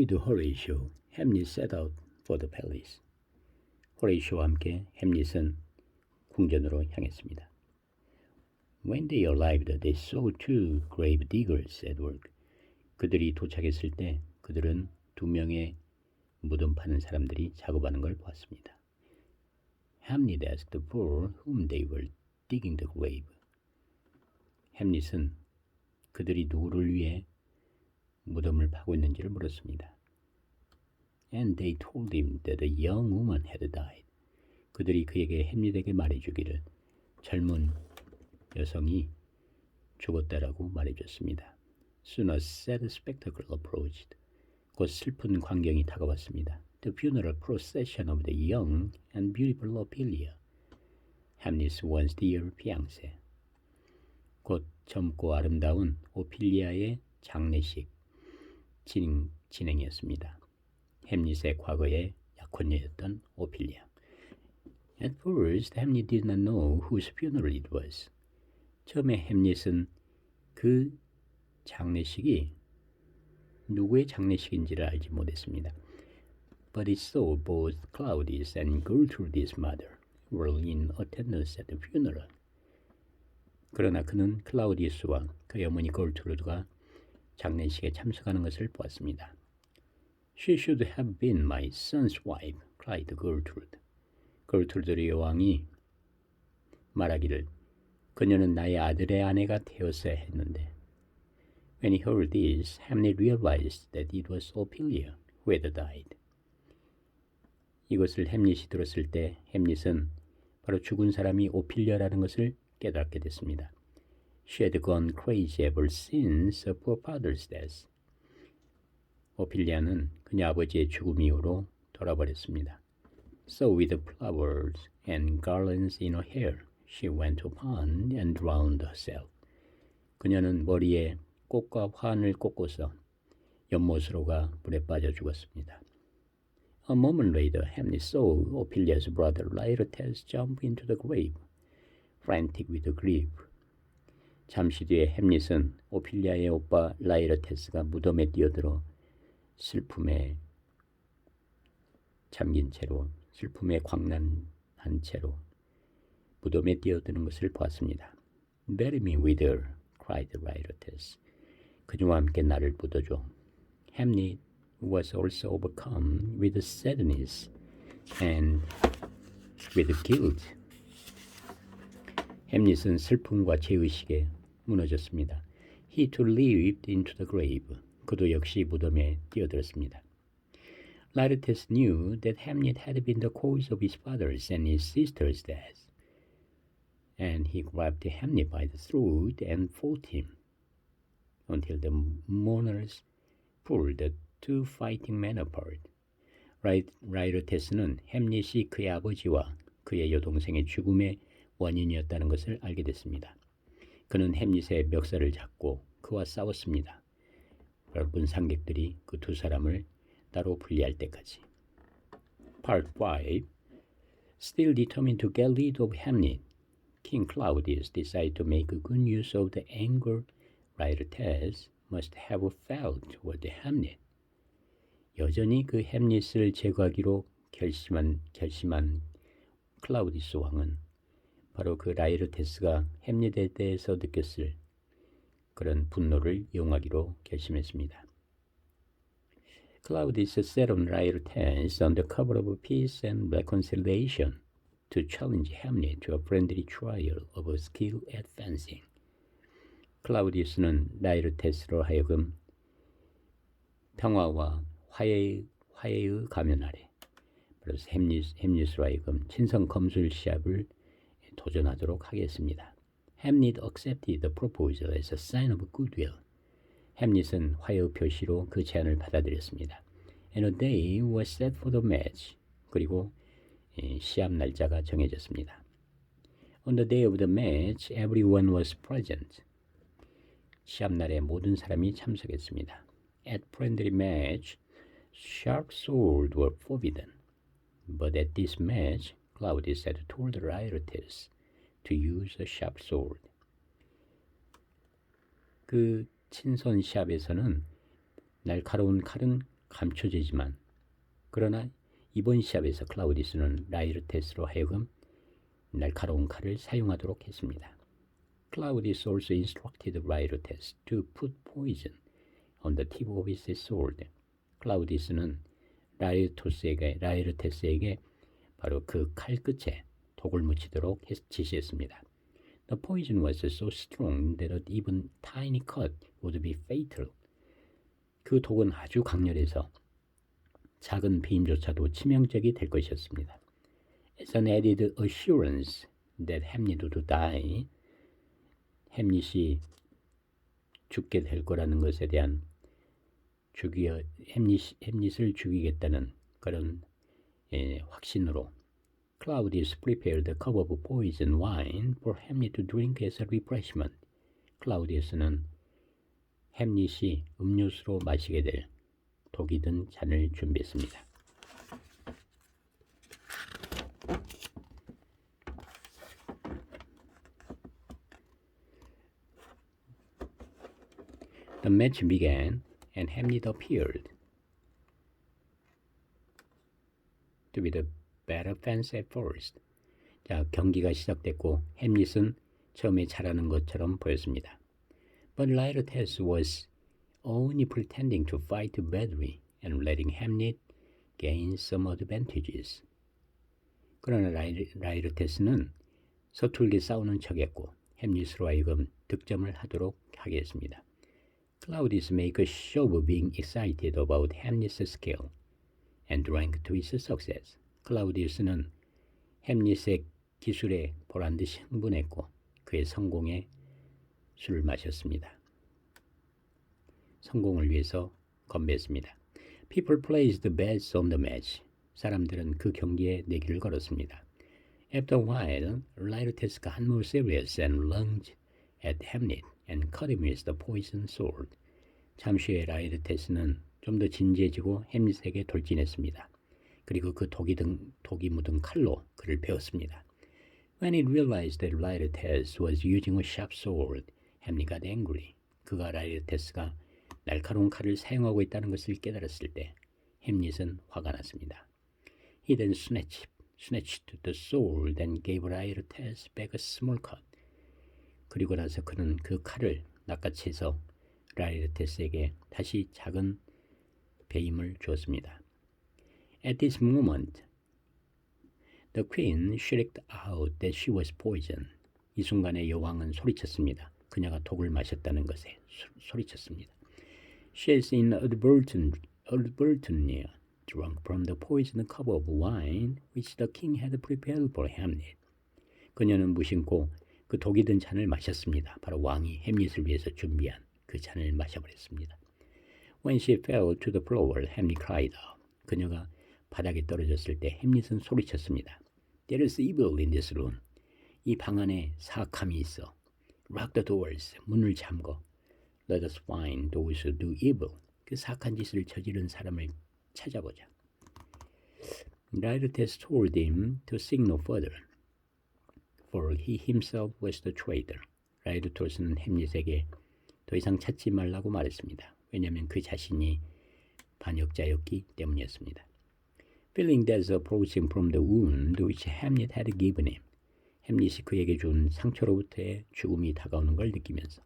With Horatio, 햄릿 set out for the palace. 호레이쇼와 함께 햄릿은 궁전으로 향했습니다. When they arrived, they saw two grave diggers at work. 그들이 도착했을 때 그들은 두 명의 무덤 파는 사람들이 작업하는 걸 보았습니다. Hamlet asked for whom they were digging the grave. 햄릿은 그들이 누구를 위해 무덤을 파고 있는지를 물었습니다. And they told him that a young woman had died. 그들이 그에게 햄릿에게 말해주기를 젊은 여성이 죽었다라고 말해줬습니다. Soon a sad spectacle approached. 곧 슬픈 광경이 다가왔습니다. The funeral procession of the young and beautiful Ophelia, Hamlet's once dear fiancée. 곧 젊고 아름다운 오피리아의 장례식 진행, 진행이었습니다. 햄릿의 과거의 약혼녀였던 오피리아. At first, Hamlet did not know whose funeral it was. 처음에 햄릿은 그 장례식이 누구의 장례식인지를 알지 못했습니다. But it saw both Claudius and Gertrude's mother were in attendance at the funeral. 그러나 그는 클라우디우스와 그의 어머니 걸트루드가 장례식에 참석하는 것을 보았습니다. She should have been my son's wife, cried Gertrude. 걸트루드 여왕이 말하기를 그녀는 나의 아들의 아내가 되었어야 했는데 When he heard this, Hamlet realized that it was Ophelia who had died. 이것을 햄릿이 들었을 때 햄릿은 바로 죽은 사람이 오필리아라는 것을 깨닫게 됐습니다. She had gone crazy ever since her poor father's death. 오필리아는 그녀 아버지의 죽음 이후로 돌아버렸습니다. So with flowers and garlands in her hair, she went to pond and drowned herself. 그녀는 머리에 꽃과 환을 꽂고서 연못으로 가 물에 빠져 죽었습니다. A moment later, Hamlet saw Ophelia's brother Laertes jump into the grave, frantic with grief. 잠시 뒤에 햄릿은 오피리아의 오빠 라이러테스가 무덤에 뛰어들어 슬픔에 잠긴 채로 슬픔에 광란한 채로 무덤에 뛰어드는 것을 보았습니다. Bury me with her, cried Laertes. 그녀와 함께 나를 묻어줘. Hamlet was also overcome with sadness and with guilt. 햄릿은 슬픔과 죄의식에 무너졌습니다. He too leaped into the grave. 그도 역시 무덤에 뛰어들었습니다. Laertes knew that Hamlet had been the cause of his father's and his sister's death, and he grabbed Hamlet by the throat and fought him until the mourners pulled the two fighting men apart. 라이르테스는 햄릿이 그의 아버지와 그의 여동생의 죽음의 원인이었다는 것을 알게 됐습니다. 그는 햄릿의 멱살을 잡고 그와 싸웠습니다. 여러분 상객들이 그 두 사람을 따로 분리할 때까지. Part 5 Still determined to get rid of Hamlet, King Claudius decided to make good use of the anger Laertes must have felt toward Hamlet. 여전히 그 햄릿을 제거하기로 결심한 결심한 클라우디스 왕은 바로 그 라이르테스가 햄릿에 대해서 느꼈을 그런 분노를 이용하기로 결심했습니다. Claudius set on Laertes on the cover of peace and reconciliation to challenge Hamlet to a friendly trial of skill at fencing. 클라우디우스는 라이르테스로 하여금 평화와 화해의, 화해의 가면 아래 그래서 햄릿으로 하여금 친선 검술 시합을 도전하도록 하겠습니다. 햄릿 accepted the proposal as a sign of goodwill. 햄릿은 화해 표시로 그 제안을 받아들였습니다. And a day was set for the match. 그리고 시합 날짜가 정해졌습니다. On the day of the match, everyone was present. 시합 날에 모든 사람이 참석했습니다. At friendly match, sharp swords were forbidden. But at this match, Claudius had told Laertes to use a sharp sword. 그 친선 시합에서는 날카로운 칼은 감춰지지만 그러나 이번 시합에서 클라우디스는 라이르테스로 하여금 날카로운 칼을 사용하도록 했습니다. Claudius also instructed Laertes to put poison on the tip of his sword. 클라우디스는 라이르토스에게 라이르테스에게 바로 그 칼 끝에 독을 묻히도록 했- 지시했습니다. The poison was so strong that even tiny cut would be fatal. 그 독은 아주 강렬해서 작은 비임조차도 치명적이 될 것이었습니다. As an added assurance that Hamlet would die, 햄릿이 죽게 될 거라는 것에 대한 죽여 햄릿 햄릿을 죽이겠다는 그런 예, 확신으로 Claudius prepared a cup of poison wine for Hamlet to drink as a refreshment. 클라우디우스는 햄릿이 음료수로 마시게 될 독이 든 잔을 준비했습니다. The match began and Hamlet appeared to be the better fence at first. 자, 경기가 시작됐고 햄릿은 처음에 잘하는 것처럼 보였습니다. But Laertes was only pretending to fight badly and letting Hamlet gain some advantages. 그러나 라이, 라이르테스는 서툴게 싸우는 척했고 햄릿으로 하여금 득점을 하도록 하게 했습니다. Claudius make a show of being excited about Hamlet's skill and drank to his success. 클라우디우스는 햄릿의 기술에 보란 듯이 흥분했고 그의 성공에 술을 마셨습니다. 성공을 위해서 건배했습니다. People placed bets on the match. 사람들은 그 경기에 내기를 걸었습니다. After a while, Laertes got more serious and lunged at Hamlet and cut him with the poison sword. 잠시 후에 라이르테스는 좀 더 진지해지고 햄릿에게 돌진했습니다. 그리고 그 독이, 등, 독이 묻은 칼로 그를 베었습니다. When he realized that Laertes was using a sharp sword, Hamlet got angry. 그가 라이르테스가 날카로운 칼을 사용하고 있다는 것을 깨달았을 때 햄릿은 화가 났습니다. He then snatched, snatched the sword and gave Laertes back a small cut. 그리고 나서 그는 그 칼을 낚아채서 라이르테스에게 다시 작은 배임을 주었습니다. At this moment, the queen shrieked out that she was poisoned. 이 순간에 여왕은 소리쳤습니다. 그녀가 독을 마셨다는 것에 소, 소리쳤습니다. She is inadvertent, inadvertently drunk from the poisoned cup of wine which the king had prepared for Hamlet. 그녀는 무심코 그 독이 든 잔을 마셨습니다. 바로 왕이 햄릿을 위해서 준비한 그 잔을 마셔버렸습니다. When she fell to the floor, Hamlet cried out. 그녀가 바닥에 떨어졌을 때 햄릿은 소리쳤습니다. There is evil in this room. 이 방 안에 사악함이 있어. Lock the doors. 문을 잠궈. Let us find those who do evil. 그 사악한 짓을 저지른 사람을 찾아보자. Laertes told him to seek no further, for he himself was the traitor. 라이르토스는 햄릿에게 더 이상 찾지 말라고 말했습니다. 왜냐하면 그 자신이 반역자였기 때문이었습니다. Feeling death approaching from the wound which Hamlet had given him, 햄릿이 그에게 준 상처로부터의 죽음이 다가오는 걸 느끼면서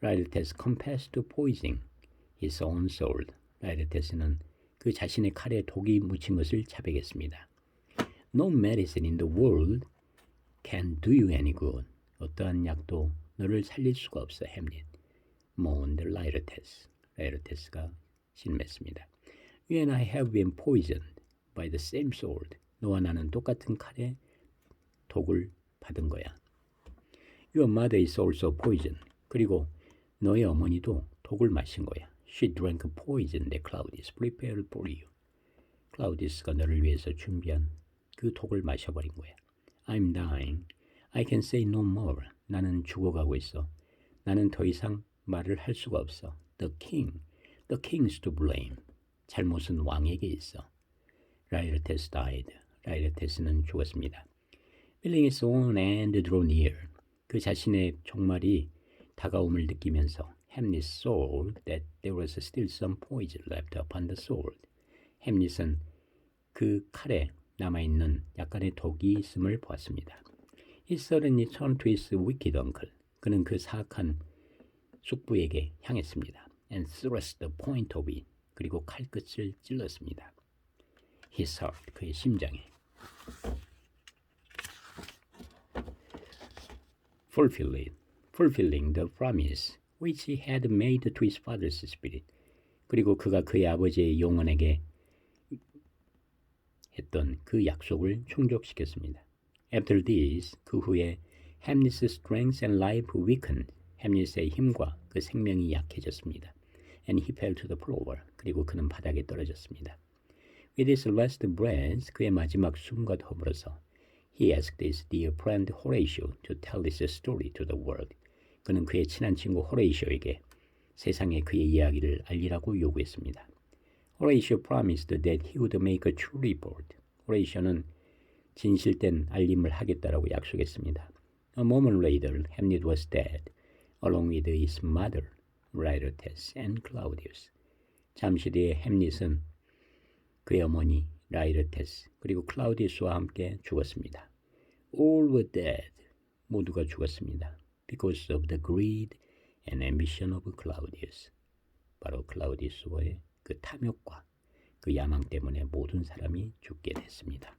라이르테스 confessed to poisoning his own sword. 라이르테스는 그 자신의 칼에 독이 묻힌 것을 자백했습니다. No medicine in the world can do you any good. 어떠한 약도 너를 살릴 수가 없어, 햄릿. moaned 라 이르테스. 라이르테스가 신음했습니다. You and I have been poisoned by the same sword. 너와 나는 똑같은 칼에 독을 받은 거야. Your mother is also poisoned. 그리고 너의 어머니도 독을 마신 거야. She drank poison that Claudius prepared for you. 클라우디스가 너를 위해서 준비한 그 독을 마셔버린 거야. I'm dying. I can say no more. 나는 죽어가고 있어. 나는 더 이상 말을 할 수가 없어. The king. The king's to blame. 잘못은 왕에게 있어. 라이르테스 died. 라이르테스는 죽었습니다. Feeling his own end draw near. 그 자신의 종말이 다가옴을 느끼면서 Hamlet's sword that there was still some poison left upon the sword. 햄릿은 그 칼에 남아있는 약간의 독이 있음을 보았습니다. He suddenly turned to his wicked uncle. 그는 그 사악한 숙부에게 향했습니다. And thrust the point of it. 그리고 칼끝을 찔렀습니다. His heart, 그의 심장에. Fulfilling, fulfilling the promise which he had made to his father's spirit. 그리고 그가 그의 아버지의 영혼에게 했던 그 약속을 충족시켰습니다. After this, 그 후에 햄릿의 strength and life weakened. 햄릿의 힘과 그 생명이 약해졌습니다. And he fell to the floor. 그리고 그는 바닥에 떨어졌습니다. With his last breath, 그의 마지막 숨과 더불어서 he asked his dear friend Horatio to tell this story to the world. 그는 그의 친한 친구 호레이쇼에게 세상에 그의 이야기를 알리라고 요구했습니다. Horatio promised that he would make a true report. 호레이쇼는 진실된 알림을 하겠다라고 약속했습니다. A moment later, Hamlet was dead, along with his mother, Laertes, and Claudius. 잠시 뒤에 햄릿은 그의 어머니 라이르테스 그리고 클라우디우스와 함께 죽었습니다. All were dead. 모두가 죽었습니다. Because of the greed and ambition of Claudius. 바로 클라우디우스와의 그 탐욕과 그 야망 때문에 모든 사람이 죽게 됐습니다.